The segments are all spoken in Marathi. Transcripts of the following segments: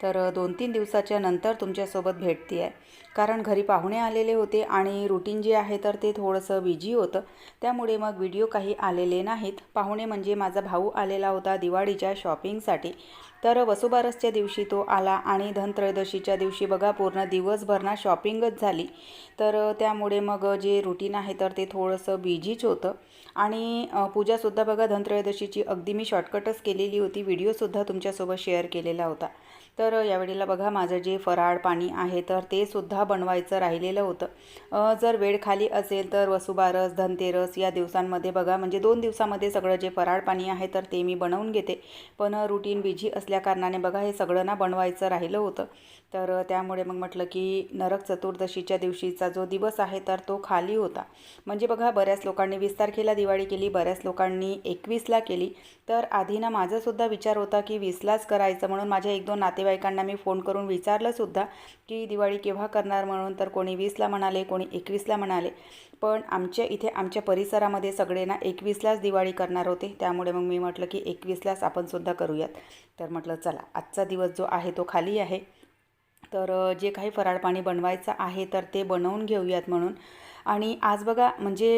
तर दोन तीन दिवसाच्या नंतर तुमच्यासोबत भेटते आहे कारण घरी पाहुणे आलेले होते आणि रुटीन जे आहे तर ते थोडंसं बिझी होतं. त्यामुळे मग व्हिडिओ काही आलेले नाहीत. पाहुणे म्हणजे माझा भाऊ आलेला होता दिवाळीच्या शॉपिंगसाठी तर वसुबारसच्या दिवशी तो आला आणि धनत्रयोदशीच्या दिवशी बघा पूर्ण दिवसभर ना शॉपिंगच झाली. तर त्यामुळे मग जे रुटीन आहे तर ते थोडंसं बिझीच होतं. आणि पूजासुद्धा बघा धनत्रयोदशीची अगदी मी शॉर्टकटच केलेली होती. व्हिडिओसुद्धा तुमच्यासोबत शेअर केलेला होता. तर यावेळेला बघा माझं जे फराळ पाणी आहे तर ते सुद्धा बनवायचं राहिलेलं होतं. जर वेळ खाली असेल तर वसुबारस धनतेरस या दिवसांमध्ये बघा म्हणजे दोन दिवसामध्ये सगळं जे फराळ पाणी आहे तर ते मी बनवून घेते. पण रुटीन बिझी असल्याकारणाने बघा हे सगळं ना बनवायचं राहिलं होतं. तर त्यामुळे मग म्हटलं की नरक चतुर्दशीच्या दिवशीचा जो दिवस आहे तर तो खाली होता. म्हणजे बघा बऱ्याच लोकांनी वीस तारखेला दिवाळी केली बऱ्याच लोकांनी एकवीसला केली. तर आधी ना माझासुद्धा विचार होता की वीसलाच करायचं म्हणून माझ्या एक दोन नातेवाईकांना मी फोन करून विचारलंसुद्धा की दिवाळी केव्हा करणार म्हणून तर कोणी वीसला म्हणाले कोणी एकवीसला म्हणाले. पण आमच्या इथे आमच्या परिसरामध्ये सगळे ना एकवीसलाच दिवाळी करणार होते. त्यामुळे मग मी म्हटलं की एकवीसलाच आपणसुद्धा करूयात. तर म्हटलं चला आजचा दिवस जो आहे तो खाली आहे. तर जे काही फराळ पाणी बनवायचं आहे तर ते बनवून घेऊयात म्हणून. आणि आज बघा म्हणजे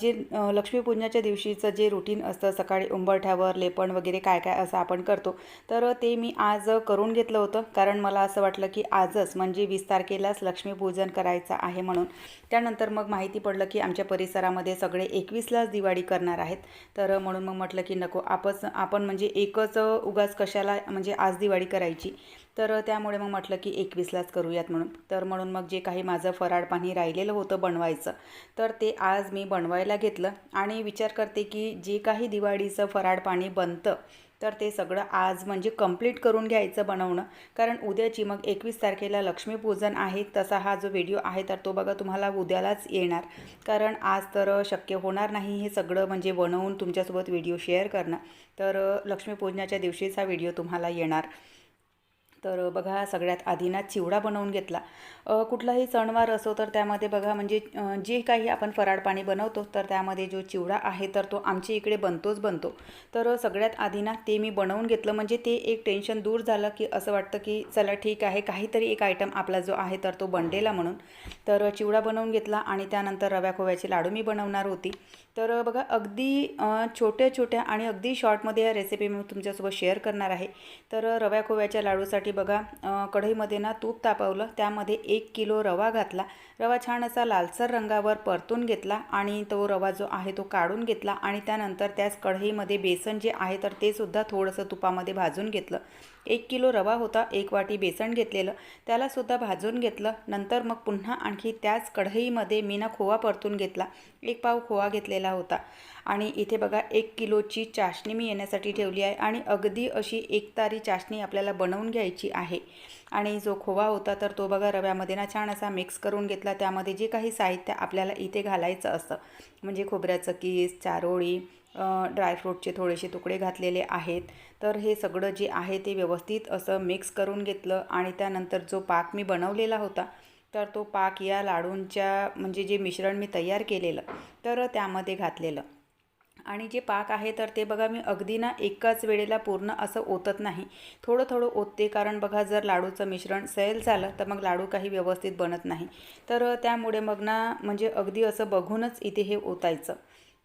जे लक्ष्मीपूजनाच्या दिवशीचं जे रुटीन असतं सकाळी उंबरठ्यावर लेपण वगैरे काय काय असं आपण करतो तर ते मी आज करून घेतलं होतं. कारण मला असं वाटलं की आजच म्हणजे वीस तारखेलाच लक्ष्मीपूजन करायचं आहे म्हणून. त्यानंतर मग माहिती पडलं की आमच्या परिसरामध्ये सगळे एकवीसलाच दिवाळी करणार आहेत. तर म्हणून मग म्हटलं की नको आपच आपण म्हणजे एकच उगाच कशाला म्हणजे आज दिवाळी करायची. तर त्यामुळे मग म्हटलं की एकवीसलाच करूयात म्हणून. तर म्हणून मग जे काही माझं फराळ पाणी राहिलेलं होतं बनवायचं तर ते आज मी बनवायला घेतलं. आणि विचार करते की जे काही दिवाळीचं फराळ पाणी बनतं तर ते सगळं आज म्हणजे कंप्लीट करून घ्यायचं बनवणं. कारण उद्याची मग एकवीस तारखेला लक्ष्मीपूजन आहे तसा हा जो व्हिडिओ आहे तर तो बघा तुम्हाला उद्यालाच येणार. कारण आज तर शक्य होणार नाही हे सगळं म्हणजे बनवून तुमच्यासोबत व्हिडिओ शेअर करणं. तर लक्ष्मीपूजनाच्या दिवशीच हा व्हिडिओ तुम्हाला येणार. तर बघा सगळ्यात आधी ना चिवडा बनवून घेतला. कुठलाही सणवार असो तर त्यामध्ये बघा म्हणजे जे काही आपण फराळ पाणी बनवतो तर त्यामध्ये जो चिवडा आहे तर तो आमच्या इकडे बनतोच बनतो. तर सगळ्यात आधी ना ते मी बनवून घेतलं. म्हणजे ते एक टेन्शन दूर झालं की असं वाटतं की चला ठीक आहे काहीतरी एक आयटम आपला जो आहे तर तो बनलेला म्हणून. तर चिवडा बनवून घेतला आणि त्यानंतर रव्या खोव्याचे लाडू मी बनवणार होती. तर बघा अगदी छोट्या छोट्या आणि अगदी शॉर्टमध्ये या रेसिपी मी तुमच्यासोबत शेअर करणार आहे. तर रव्या खोव्याच्या लाडूसाठी बघा कढईमध्ये ना तूप तापवलं त्यामध्ये एक किलो रवा घातला. रवा छान असा लालसर रंगावर परतून घेतला आणि तो रवा जो आहे तो काढून घेतला आणि त्यानंतर त्याच कढईमध्ये बेसन जे आहे तर ते सुद्धा थोडंसं तुपामध्ये भाजून घेतलं. एक किलो रवा होता एक वाटी बेसन घेतलेलं त्यालासुद्धा भाजून घेतलं. नंतर मग पुन्हा आणखी त्याच कढईमध्ये मीना खोवा परतून घेतला. एक पाव खोवा घेतलेला होता. आणि इथे बघा एक किलोची चाशणी मी येण्यासाठी ठेवली आहे आणि अगदी अशी एक तारी चाशणी आपल्याला बनवून घ्यायची आहे. आणि जो खोवा होता तर तो बघा रव्यामध्ये ना छान असा मिक्स करून घेतला. त्यामध्ये जे काही साहित्य आपल्याला इथे घालायचं असतं म्हणजे खोबऱ्याचं कीस चारोळी ड्रायफ्रूटचे थोडेसे तुकडे घातलेले आहेत. तर हे सगळं जे आहे ते व्यवस्थित असं मिक्स करून घेतलं आणि त्यानंतर जो पाक मी बनवलेला होता तर तो पाक या लाडूंच्या म्हणजे जे मिश्रण मी तयार केलेलं तर त्यामध्ये घातलेलं. आणि जे पाक आहे तर ते बघा मी अगदी ना एकाच वेळेला पूर्ण असं ओतत नाही. थोडं थोडं ओतते कारण बघा जर लाडूचं मिश्रण सैल झालं तर मग लाडू काही व्यवस्थित बनत नाही. तर त्यामुळे मग ना म्हणजे अगदी असं बघूनच इथे हे ओतायचं.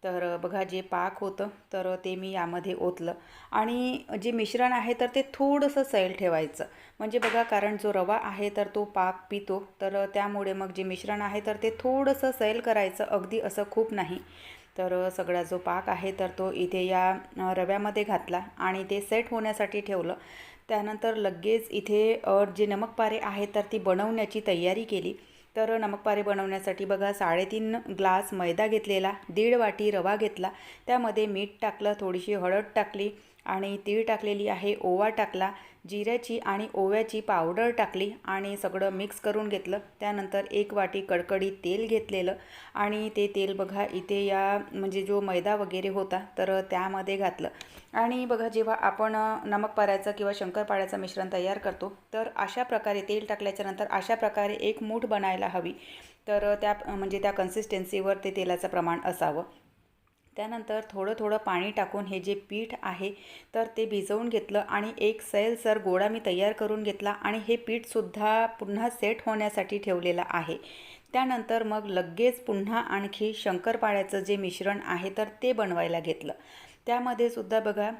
तर बघा जे पाक होतं तर ते मी यामध्ये ओतलं. आणि जे मिश्रण आहे तर ते थोडंसं सैल ठेवायचं. म्हणजे बघा कारण जो रवा आहे तर तो पाक पितो. तर त्यामुळे मग जे मिश्रण आहे तर ते थोडंसं सैल करायचं. अगदी असं खूप नाही. तर सगळा जो पाक आहे तर तो इथे या रव्यामध्ये घातला आणि ते सेट होण्यासाठी ठेवलं. त्यानंतर लगेच इथे जे नमकपारे आहेत तर ती बनवण्याची तयारी केली. तर नमकपारे बनवण्यासाठी बघा साडेतीन ग्लास मैदा घेतलेला दीड वाटी रवा घेतला. त्यामध्ये मीठ टाकलं थोडीशी हळद टाकली आणि तीळ टाकलेली आहे ओवा टाकला. जिऱ्याची आणि ओव्याची पावडर टाकली आणि सगळं मिक्स करून घेतलं. त्यानंतर एक वाटी कडकडीत तेल घेतलेलं आणि ते तेल बघा इथे या म्हणजे जो मैदा वगैरे होता तर त्यामध्ये घातलं. आणि बघा जेव्हा आपण नमक पाऱ्याचं किंवा शंकरपाळ्याचं मिश्रण तयार करतो तर अशा प्रकारे तेल टाकल्याच्यानंतर अशा प्रकारे एक मूठ बनायला हवी. तर त्या म्हणजे त्या कन्सिस्टन्सीवर ते तेलाचं प्रमाण असावं. त्यानंतर थोडं थोडं पाणी टाकून हे जे पीठ आहे तर ते भिजवून घेतलं आणि एक सैलसर गोळा मी तयार करून घेतला आणि हे पीठसुद्धा पुन्हा सेट होण्यासाठी ठेवलेलं आहे. त्यानंतर मग लगेच पुन्हा आणखी शंकरपाळ्याचं जे मिश्रण आहे तर ते बनवायला घेतलं. त्यामध्ये सुद्धा बघा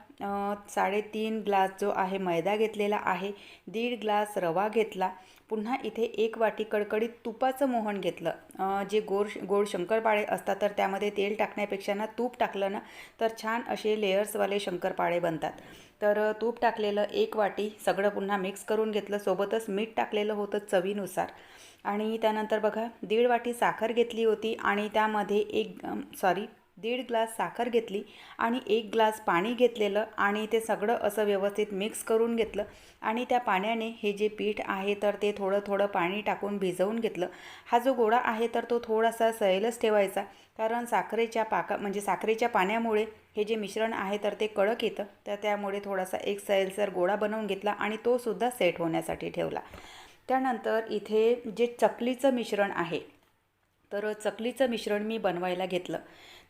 साडेतीन ग्लास जो आहे मैदा घेतलेला आहे दीड ग्लास रवा घेतला पुन्हा इथे एक वाटी कडकडीत तुपाचं मोहन घेतलं. जे गोड गोड शंकरपाळे असतात तर त्यामध्ये तेल टाकण्यापेक्षा ना तूप टाकलं ना तर छान असे लेयर्सवाले शंकरपाळे बनतात. तर तूप टाकलेलं एक वाटी सगळं पुन्हा मिक्स करून घेतलं सोबतच मीठ टाकलेलं होतं चवीनुसार. आणि त्यानंतर बघा दीड वाटी साखर घेतली होती आणि त्यामध्ये एक सॉरी दीड ग्लास साखर घेतली आणि एक ग्लास पाणी घेतलेलं आणि ते सगळं असं व्यवस्थित मिक्स करून घेतलं. आणि त्या पाण्याने हे जे पीठ आहे तर ते थोडं थोडं पाणी टाकून भिजवून घेतलं. हा जो गोळा आहे तर तो थोडासा सैलच ठेवायचा. कारण साखरेच्या पाका म्हणजे साखरेच्या पाण्यामुळे हे जे मिश्रण आहे तर ते कडक येतं. तर त्यामुळे थोडासा एक सैलसर गोळा बनवून घेतला आणि तोसुद्धा सेट होण्यासाठी ठेवला. त्यानंतर इथे जे चकलीचं मिश्रण आहे तर चकलीचं मिश्रण मी बनवायला घेतलं.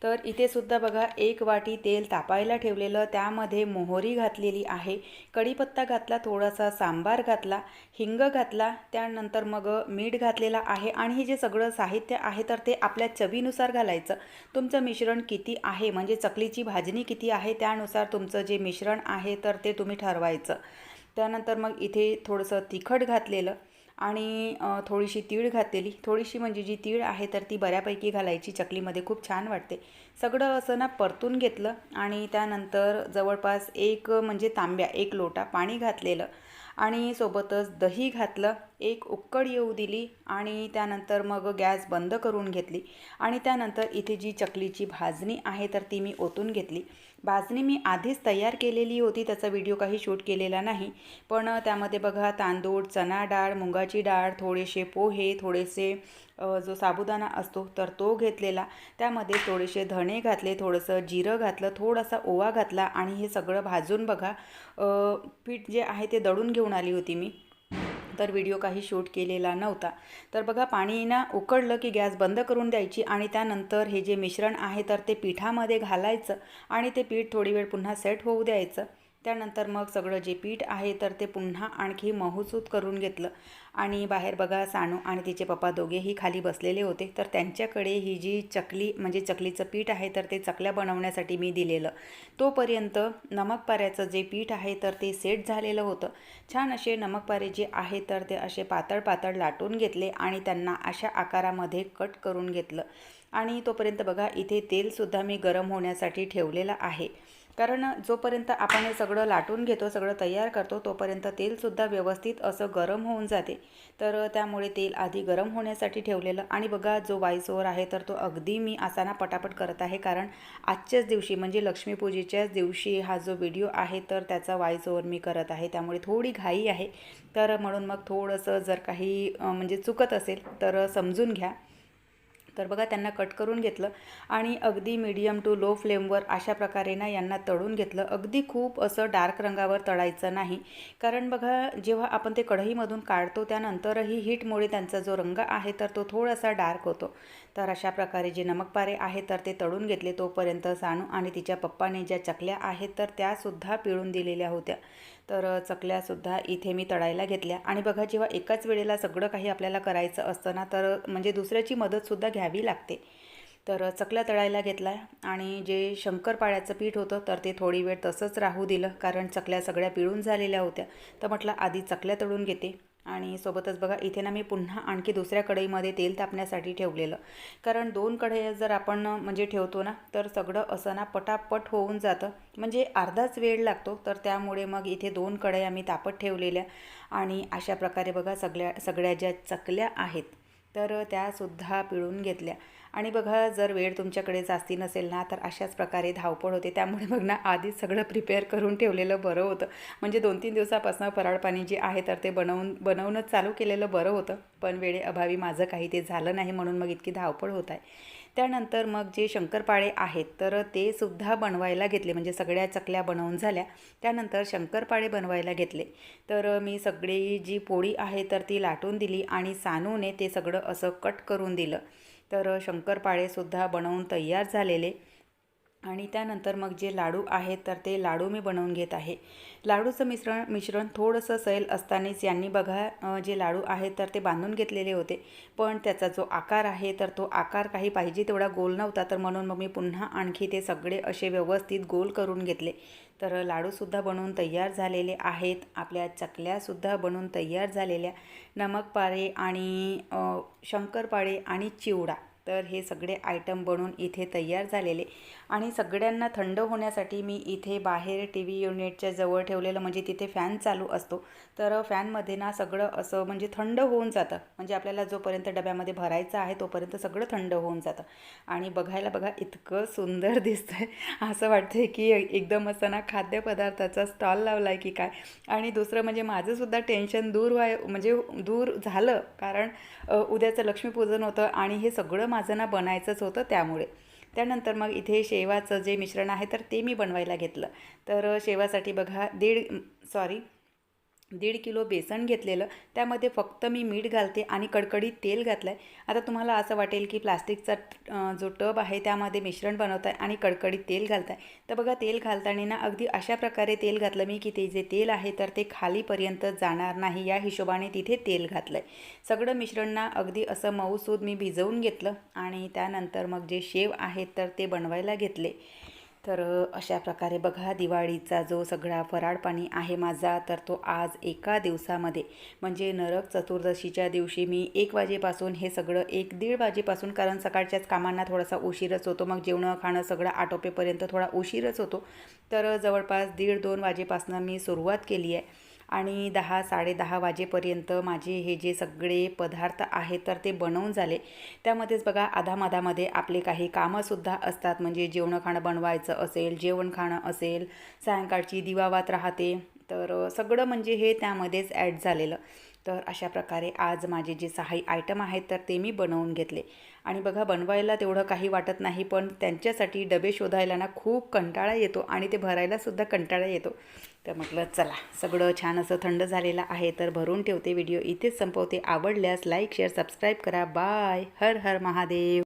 तर इथे सुद्धा बघा एक वाटी तेल तापायला ठेवलेलं त्यामध्ये मोहरी घातलेली आहे कढीपत्ता घातला थोडासा सांबार घातला हिंग घातला त्यानंतर मग मीठ घातलेलं आहे आणि हे जे सगळं साहित्य आहे तर ते आपल्या चवीनुसार घालायचं. तुमचं मिश्रण किती आहे म्हणजे चकलीची भाजणी किती आहे त्यानुसार तुमचं जे मिश्रण आहे तर ते तुम्ही ठरवायचं. त्यानंतर मग इथे थोडंसं तिखट घातलेलं आणि थोडीशी तीळ घातलेली. थोडीशी म्हणजे जी तीळ आहे तर ती बऱ्यापैकी घालायची. चकलीमध्ये खूप छान वाटते. सगळं असं ना परतून घेतलं आणि त्यानंतर जवळपास एक म्हणजे तांब्या एक लोटा पाणी घातलेलं आणि सोबतच दही घातलं. एक उक्कड येऊ दिली आणि त्यानंतर मग गॅस बंद करून घेतली. आणि त्यानंतर इथे जी चकलीची भाजणी आहे तर ती मी ओतून घेतली. भाजणी मी आधीच तयार केलेली होती त्याचा व्हिडिओ काही शूट केलेला नाही. पण त्यामध्ये बघा तांदूळ चणा डाळ मुंगाची डाळ थोडेसे पोहे थोडेसे जो साबुदाणा असतो तर तो घेतलेला. त्यामध्ये थोडेसे धणे घातले थोडंसं जिरं घातलं थोडासा ओवा घातला आणि हे सगळं भाजून बघा पीठ जे आहे ते दळून घेऊन आली होती मी. तर व्हिडिओ काही शूट केलेला नव्हता. तर बघा पाणी ना उकडलं की गॅस बंद करून द्यायची आणि त्यानंतर हे जे मिश्रण आहे तर ते पिठामध्ये घालायचं आणि ते पीठ थोडी वेळ पुन्हा सेट होऊ द्यायचं. त्यानंतर मग सगळं जे पीठ आहे तर ते पुन्हा आणखी महसूत करून घेतलं. आणि बाहेर बघा सानू आणि तिचे पप्पा दोघेही खाली बसलेले होते. तर त्यांच्याकडे ही जी चकली म्हणजे चकलीचं पीठ आहे तर ते चकल्या बनवण्यासाठी मी दिलेलं. तोपर्यंत नमकपाऱ्याचं जे पीठ आहे तर ते सेट झालेलं होतं. छान असे नमकपारे जे आहे तर ते असे पातळ पातळ लाटून घेतले आणि त्यांना अशा आकारामध्ये कट करून घेतलं. आणि तोपर्यंत बघा इथे तेलसुद्धा मी गरम होण्यासाठी ठेवलेलं आहे. कारण जोपर्यंत आपण हे सगळं लाटून घेतो सगळं तयार करतो तोपर्यंत तेलसुद्धा व्यवस्थित असं गरम होऊन जाते. तर त्यामुळे तेल आधी गरम होण्यासाठी ठेवलेलं आणि बघा जो वाईसोवर आहे तर तो अगदी मी असाना पटापट करत आहे. कारण आजच्याच दिवशी म्हणजे लक्ष्मीपूजेच्याच दिवशी हा जो व्हिडिओ आहे तर त्याचा वाईसोवर मी करत आहे. त्यामुळे थोडी घाई आहे. तर म्हणून मग थोडंसं जर काही म्हणजे चुकत असेल तर समजून घ्या. तर बघा त्यांना कट करून घेतलं आणि अगदी मीडियम टू लो फ्लेमवर अशा प्रकारे ना यांना तळून घेतलं. अगदी खूप असं डार्क रंगावर तळायचं नाही. कारण बघा जेव्हा आपण ते कढईमधून काढतो त्यानंतरही हीटमुळे त्यांचा जो रंग आहे तर तो थोडासा डार्क होतो. तर अशा प्रकारे जे नमकपारे आहेत तर ते तळून घेतले तोपर्यंत सानू आणि तिच्या पप्पाने ज्या चकल्या आहेत तर त्यासुद्धा पिळून दिलेल्या होत्या. तर चकल्यासुद्धा इथे मी तळायला घेतल्या. आणि बघा जेव्हा एकाच वेळेला सगळं काही आपल्याला करायचं असतं ना तर म्हणजे दुसऱ्याची मदतसुद्धा घ्यावी लागते. तर चकल्या तळायला घेतला आणि जे शंकरपाळ्याचं पीठ होतं तर ते थोडी वेळ तसंच राहू दिलं. कारण चकल्या सगळ्या पिळून झालेल्या होत्या. तर म्हटलं आधी चकल्या तळून घेते. आणि सोबतच बघा इथे ना मी पुन्हा आणखी दुसऱ्या कढईमध्ये तेल तापण्यासाठी ठेवलेलं. कारण दोन कढई जर आपण म्हणजे ठेवतो ना तर सगळं असं ना पटापट होऊन जातं. म्हणजे अर्धाच वेळ लागतो तर त्यामुळे मग इथे दोन कढया मी तापत ठेवलेल्या. आणि अशा प्रकारे बघा सगळ्या सगळ्या ज्या चकल्या आहेत तर त्यासुद्धा पिळून घेतल्या. आणि बघा जर वेळ तुमच्याकडे जास्ती नसेल ना तर अशाच प्रकारे धावपळ होते. त्यामुळे बघ ना आधीच सगळं प्रिपेअर करून ठेवलेलं बरं होतं. म्हणजे दोन तीन दिवसापासून फराळ पाणी जे आहे तर ते बनवून बनवणंच चालू केलेलं बरं होतं. पण वेळेअभावी माझं काही ते झालं नाही म्हणून मग इतकी धावपळ होत आहे. त्यानंतर मग जे शंकरपाळे आहेत तर ते सुद्धा बनवायला घेतले. म्हणजे सगळ्या चकल्या बनवून झाल्या. त्यानंतर शंकरपाळे बनवायला घेतले. तर मी सगळी जी पोळी आहे तर ती लाटून दिली आणि सानूने ते सगळं असं कट करून दिलं. तर शंकरपाळेसुद्धा बनवून तयार झालेले. आणि त्यानंतर मग जे लाडू आहेत तर ते लाडू मी बनवून घेत आहे. लाडूचं मिश्रण मिश्रण थोडंसं सैल असतानाच यांनी बघा जे लाडू आहेत तर ते बांधून घेतलेले होते. पण त्याचा जो आकार आहे तर तो आकार काही पाहिजे तेवढा गोल नव्हता. तर म्हणून मग मी पुन्हा आणखी ते सगळे असे व्यवस्थित गोल करून घेतले. तर लाडूसुद्धा बनवून तयार झालेले आहेत. आपल्या चकल्यासुद्धा बनवून तयार झालेल्या. नमकपाळे आणि शंकरपाळे आणि चिवडा. तर हे सगळे आयटम बनवून इथे तयार झालेले. आणि सगळ्यांना थंड होण्यासाठी मी इथे बाहेर टी व्ही युनिटच्या जवळ ठेवलेलं म्हणजे तिथे फॅन चालू असतो. तर फॅनमध्ये ना सगळं असं म्हणजे थंड होऊन जातं. म्हणजे आपल्याला जोपर्यंत डब्यामध्ये भरायचं आहे तोपर्यंत सगळं थंड होऊन जातं. आणि बघायला बघा इतकं सुंदर दिसतंय. असं वाटतंय की एकदम असं ना खाद्यपदार्थाचा स्टॉल लावला आहे की काय. आणि दुसरं म्हणजे माझंसुद्धा टेन्शन दूर व्हाय म्हणजे दूर झालं. कारण उद्याचं लक्ष्मीपूजन होतं आणि हे सगळं माझं ना बनायचंच होतं त्यामुळे. त्यानंतर मग इथे शेवाचं जे मिश्रण आहे तर ते मी बनवायला घेतलं. तर शेवासाठी बघा दीड सॉरी दीड किलो बेसन घेतलेलं त्यामध्ये फक्त मी मीठ घालते आणि कडकडीत तेल घातलं आहे आता तुम्हाला असं वाटेल की प्लास्टिकचा जो टब आहे त्यामध्ये मिश्रण बनवत आहे आणि कडकडीत तेल घालत आहे तर बघा तेल घालताना ना अगदी अशा प्रकारे तेल घातलं मी की ते जे तेल आहे तर ते खालीपर्यंत जाणार नाही. या हिशोबाने तिथे तेल घातलं आहे सगळं मिश्रण ना अगदी असं मऊसूद मी भिजवून घेतलं आणि त्यानंतर मग जे शेव आहेत तर ते बनवायला घेतले. तर अशा प्रकारे बघा दिवाळीचा जो सगळा फराळपाणी आहे माझा तर तो आज एका दिवसामध्ये म्हणजे नरक चतुर्दशीच्या दिवशी मी एक वाजेपासून हे सगळं एक दीड वाजेपासून कारण सकाळच्याच कामांना थोडासा उशीरच होतो मग जेवणं खाणं सगळं आटोपेपर्यंत थोडा उशीरच होतो. तर जवळपास दीड दोन वाजेपासून मी सुरुवात केली आहे. आणि दहा साडेदहा वाजेपर्यंत माझे हे जे सगळे पदार्थ आहेत तर ते बनवून झाले. त्यामध्येच बघा आधामधामध्ये आपले काही कामंसुद्धा असतात. म्हणजे जेवणं खाणं बनवायचं असेल जेवण खाणं असेल सायंकाळची दिवावात राहते. तर सगळं म्हणजे हे त्यामध्येच ॲड झालेलं. तर अशा प्रकारे आज माझे जे सहाही आयटम आहेत तर ते मी बनवून घेतले. आणि बघा बनवायला तेवढं काही वाटत नाही पण त्यांच्यासाठी डबे शोधायला ना खूप कंटाळा येतो आणि ते भरायलासुद्धा कंटाळा येतो. तर म्हटलं चला सगळं छान असं थंड झालेलं आहे तर भरून ठेवते व्हिडिओ इथेच संपवते. आवडल्यास लाईक शेअर सबस्क्राईब करा. बाय. हर हर महादेव.